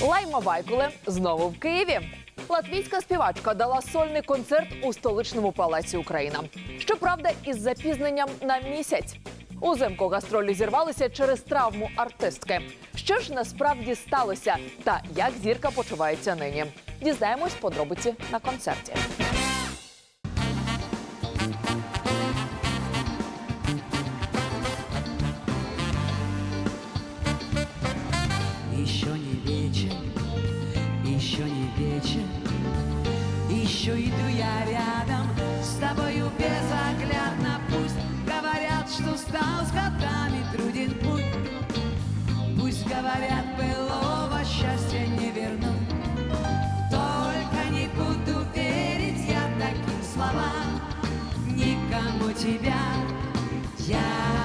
Лайма Вайкуле знову в Києві. Латвійська співачка дала сольний концерт у столичному палаці Україна. Щоправда, із запізненням на місяць. Узимку гастролі зірвалися через травму артистки. Що ж насправді сталося, та як зірка почувається нині? Дізнаємось подробиці на концерті. Еще иду я рядом с тобою безоглядно. Пусть говорят, что стал с годами труден путь, пусть говорят, былого счастья не верну. Только не буду верить я таким словам, никому тебя я.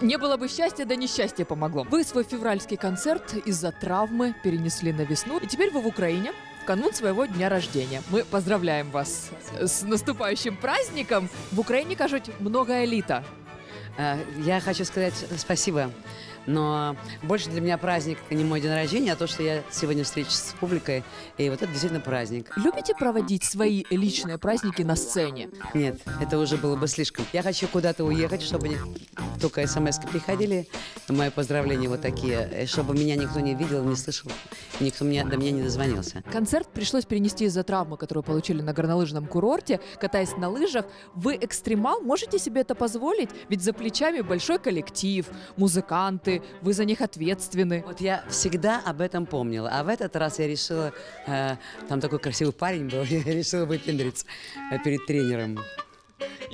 Не было бы счастья, да несчастье помогло. Вы свой февральский концерт из-за травмы перенесли на весну, и теперь вы в Украине в канун своего дня рождения. Мы поздравляем вас с наступающим праздником. В Украине, кажуть, много элита. Э, Я хочу сказать спасибо, но больше для меня праздник не мой день рождения, а то, что я сегодня встречусь с публикой, и вот это действительно праздник. Любите проводить свои личные праздники на сцене? Нет, это уже было бы слишком. Я хочу куда-то уехать, чтобы не- только смс приходили, мои поздравления вот такие, э, чтобы меня никто не видел, не слышал, никто мне, до меня не дозвонился. Концерт пришлось перенести из-за травмы, которую получили на горнолыжном курорте. Катаясь на лыжах, вы экстремал, можете себе это позволить? Ведь за плечами большой коллектив, музыканты, вы за них ответственны. Вот я всегда об этом помнила, а в этот раз я решила, э, там такой красивый парень был, я решила выпендриться э, перед тренером.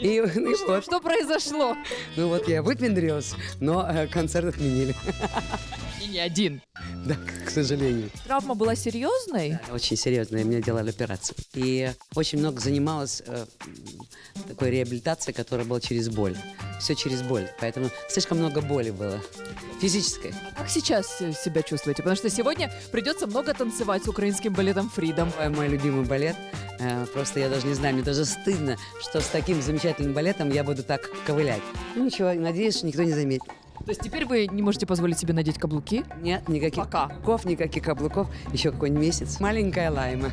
И, ну, и вот. Что произошло? Ну вот я выпендрилась, но э, концерт отменили. И не один. Да, к сожалению. Травма была серьезной? Очень серьезно, мне делали операцию. И очень много занималась э, такой реабилитацией, которая была через боль. Все через боль. Поэтому слишком много боли было. Физической. Как сейчас себя чувствуете? Потому что сегодня придется много танцевать с украинским балетом Фридом. Ой, Мой любимый балет. Э, Просто я даже не знаю, мне даже стыдно, что с таким замечательным балетом я буду так ковылять. Ну ничего, надеюсь, никто не заметит. То есть теперь вы не можете позволить себе надеть каблуки? Нет, никаких Пока. каблуков, никаких каблуков. Еще какой-нибудь месяц. Маленькая лайма.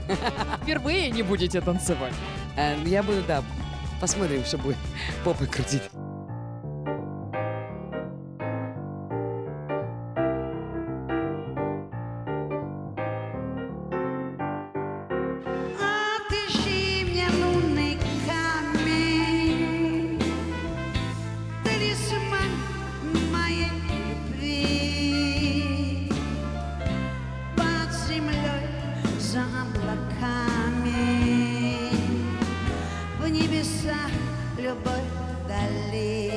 Впервые не будете танцевать. Э, Я буду, да, посмотрим, что будет попой крутить. Отыщи мне лунный камень, талисман моей любви. Под землей, за облаками, в небесах любовь вдали.